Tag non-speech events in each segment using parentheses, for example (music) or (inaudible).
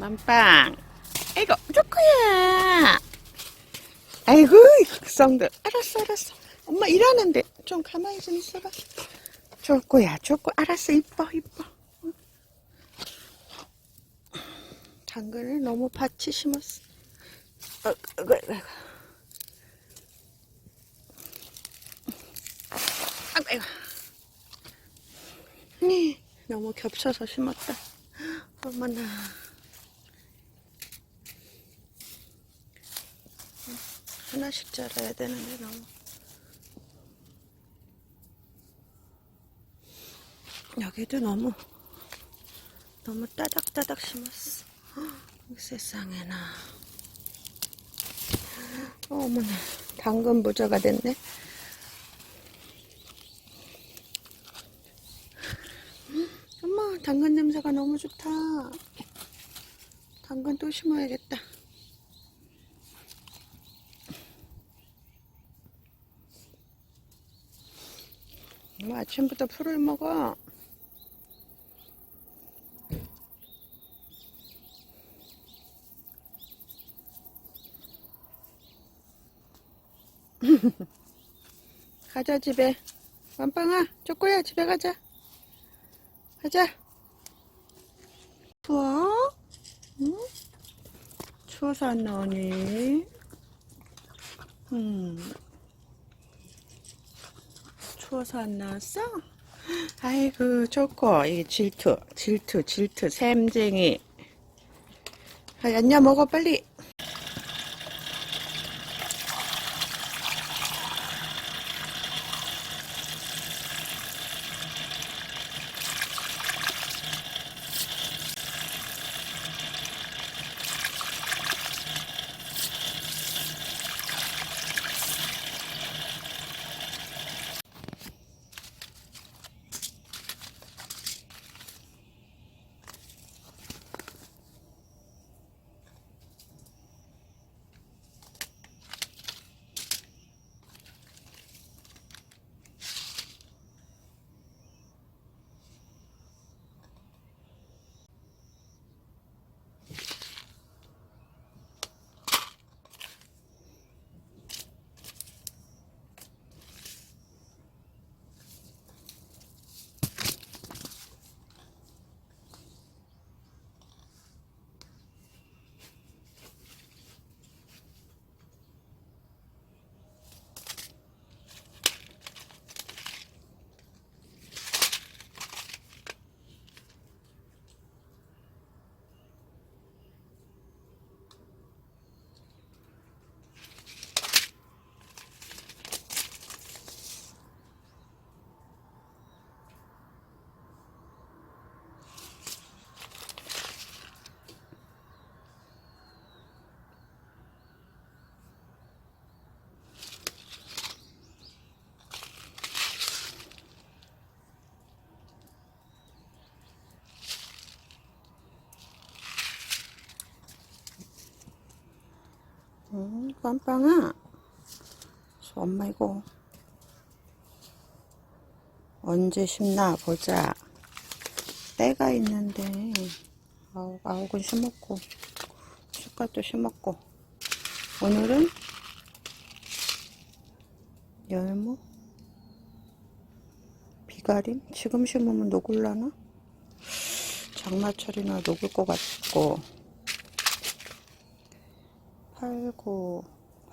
맘빵. 아이고, 좋구야. 아이고, 극성들. 알았어, 알았어. 엄마 일하는데 좀 가만히 좀 있어봐. 좋구야, 좋고. 알았어, 이뻐, 이뻐. 응. 당근을 너무 밭이 심었어. 어, 어, 어, 어. 아이고, 아이고. 네, 너무 겹쳐서 심었다. 어머나. 하나씩 자라야 되는데 너무. 여기도 너무 너무 따닥따닥 심었어. 헉, 세상에나. 어머나, 당근 부자가 됐네. 엄마, 당근 냄새가 너무 좋다. 당근 또 심어야겠다. 엄마 아침부터 풀을 먹어. (laughs) 가자 집에. 완빵아, 쪼꼬야 집에 가자. 가자. 추워? 응? 추워서 안 나오니? 음. 추워서 안 나왔어? 아이고, 좋고. 이게 질투, 질투, 질투, 샘쟁이. 아, 얀냐 먹어, 빨리. 음, 깜빵아. 엄마 이거 언제 심나 보자. 때가 있는데 아홉, 아홉은 심었고 쑥갓도 심었고 오늘은 열무 비가림 지금 심으면 녹을라나? 장마철이나 녹을 것 같고 8, 9,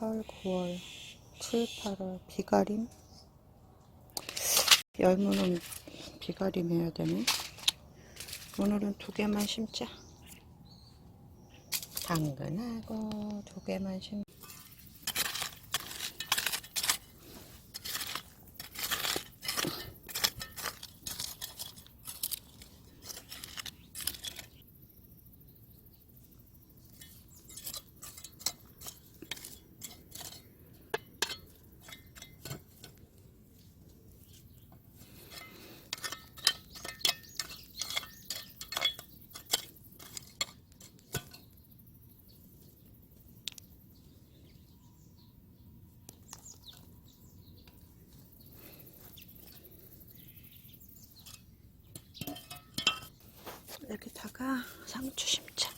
8, 9월, 7, 8월, 비가림. 열무는 비가림 해야 되네. 오늘은 두 개만 심자. 당근하고 두 개만 심. 여 상추 심자.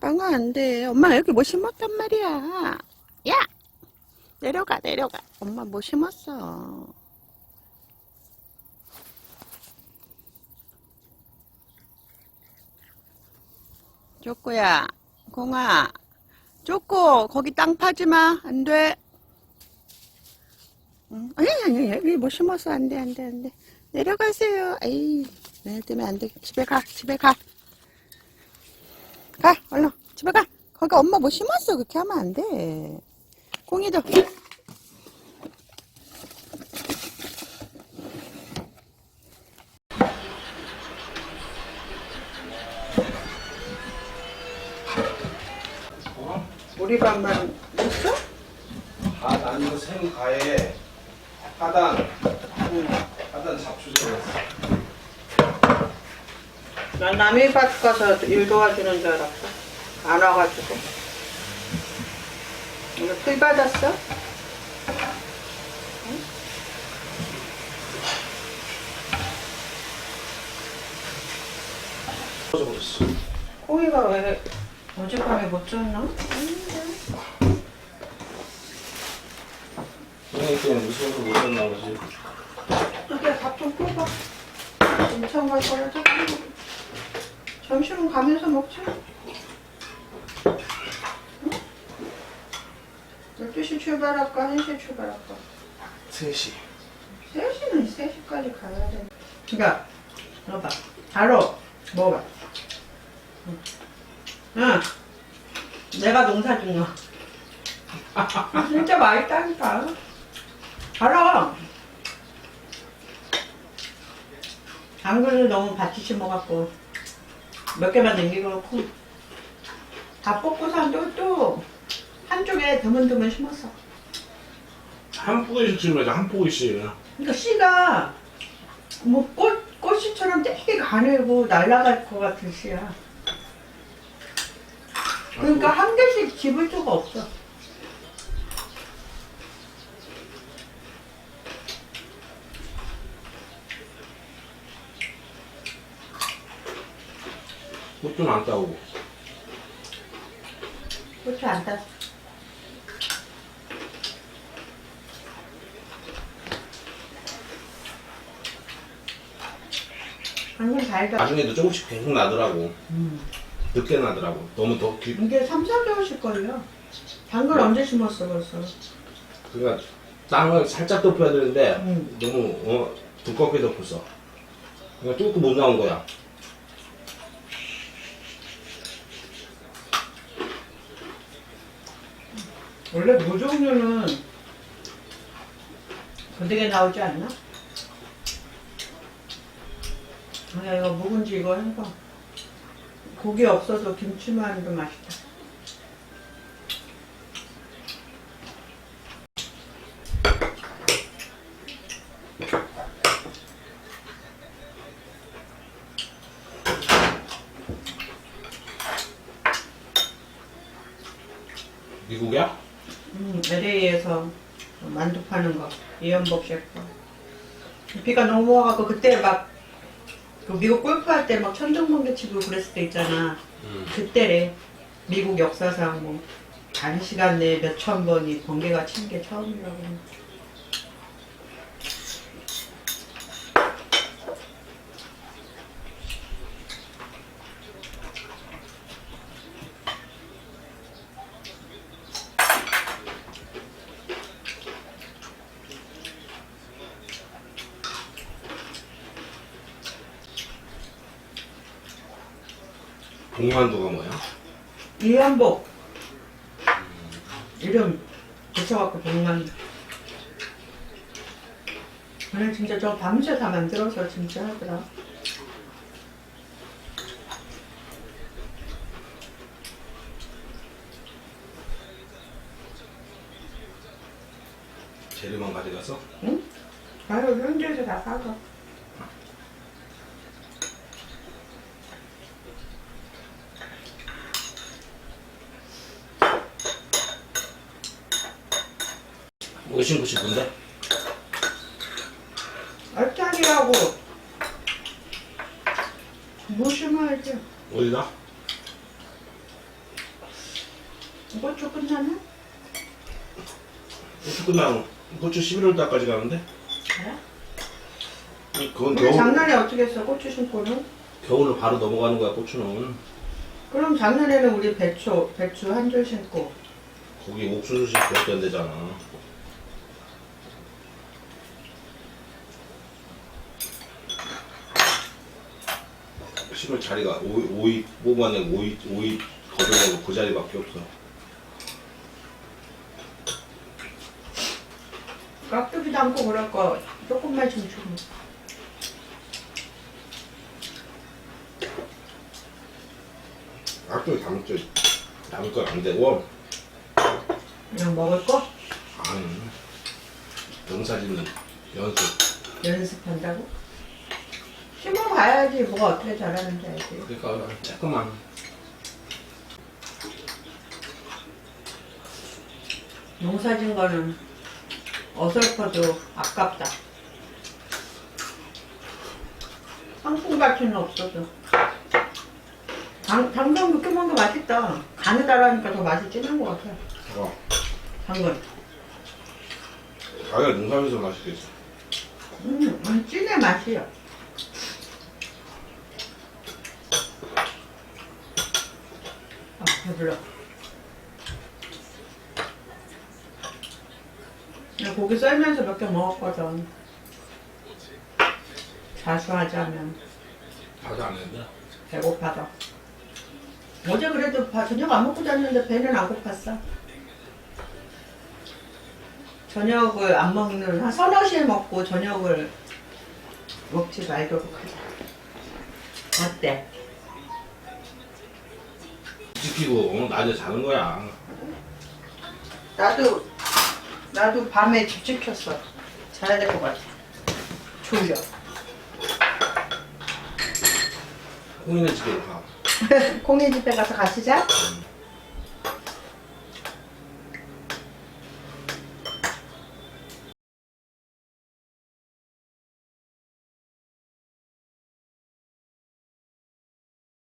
빵은 안돼. 엄마가 여기 뭐 심었단 말이야? 야! 내려가 내려가. 엄마 뭐 심었어? 쪼꼬야, 공아. 쪼꼬, 거기 땅 파지 마. 안 돼. 응? 아니, 아니, 아니, 여기 뭐 심었어. 안 돼, 안 돼, 안 돼. 내려가세요. 에이, 내 때문에 안 돼. 집에 가, 집에 가. 가, 얼른. 집에 가. 거기 엄마 뭐 심었어. 그렇게 하면 안 돼. 공이도. 우리 밥만 넣었어? 아, 난 이거 생가에 하단, 하단 잡초제 넣었어. 난 남의 밭 가서 일 도와주는 줄 알았어. 안 와가지고. 이거 풀 받았어? 터져버렸어. 꼬이가 왜 어젯밤에 못 잤나? 선생님 때문에 무서워서 못 잤나 보지. 이게 밥좀 끓여봐. 인천 갈 거라 자꾸. 점심은 가면서 먹자. 응? 12시 출발할까? 1시에 출발할까? 3시. 3시는 3시까지 가야 돼. 그니까, 넣어봐. 바로 먹어봐. 응. 응. 내가 농사 준 거. (laughs) 진짜 맛있다니까. 알아. 당근을 너무 같이 심어갖고 몇 개만 남기고 놓고 다 뽑고서 또, 또 한쪽에 드문드문 심었어. 한 포기씩 지금 한 포기씩. 그러니까 씨가 뭐 꽃, 꽃씨처럼 되게 가늘고 날아갈 것 같은 씨야. 그러니까 한 개씩 집을 수가 없어. 꽃좀 안 따오고. 꽃이 안 땄어. 방금 달다. 나중에도 조금씩 계속 나더라고. 음. 늦게 나더라고. 너무 더 길, 이게 3, 4개월씩 걸려. 당근 언제 심었어 벌써? 그러니까 땅을 살짝 덮어야 되는데 음. 너무 어, 두껍게 덮었어. 그러니까 뚫고 못 나온 거야. 원래 무종류는 고되게 나오지 않나? 아 이거 묵은지 이거 해봐. 고기 없어서 김치만 해도 맛있다. 미국이야? 음, LA에서 만두 파는 거 이연복 셰프. 비가 너무 와갖고 그때 막그 미국 골프할 때 막 천둥번개 치고 그랬을 때 있잖아. 음. 그때래 미국 역사상 뭐 단 시간 내에 몇천 번이 번개가 친 게 처음이라고. 복만두가 뭐야? 이연복 이름 붙여갖고 복만. 오늘 진짜 저 밤새 다 만들어서 진짜 하더라. 재료만 가져가서? 응? 아유 현지에서 다 사서. 싶은데? 얼짱이라고 뭐 심어야지. 어디다? 고추 끝나나? 고추 끝나고 고추 11월 달까지 가는데 그래? 그건 겨울, 작년에 어떻게 했어? 고추 심고는? 겨울로 바로 넘어가는 거야 고추는 그럼 작년에는 우리 배추, 배추 한 줄 심고 거기 옥수수씩 몇개 안 되잖아 심을 자리가 오이, 오이 뽑아내 오이 오이 걷어내고 그 자리밖에 없어. 깍두기도 않고 그럴 거 조금만 좀 주고. 악도 담을 담을 건안 되고. 그냥 먹을 거? 아니 농사 짓는 연습. 연습한다고? 심어봐야지 뭐가 어떻게 자라는지 알지? 그러니까 조금만. 농사진 거는 어설퍼도 아깝다. 상품 가치는 없어도. 당, 당근 그렇게 먹는 게 맛있다. 간을 따라하니까 더 맛이 진한 것 같아. 어, 당근. 자기가 농사에서 맛있겠어 음, 음, 찐의 맛이야. 배불러. 나 고기 썰면서 몇 개 먹었거든. 자수하자면 다들 안 했는데 배고파서. 어제 그래도 바- 저녁 안 먹고 잤는데 배는 안 고팠어. 저녁을 안 먹는 한 서너 시에 먹고 저녁을 먹지 말도록 하자. 어때? 지키고 어, 낮에 자는 거야 나도 나도 밤에 집 지켰어. 자야 될 것 같아. 졸려. 홍인의 집에 가 (laughs) 콩이 집에 가서 같이 자? 음.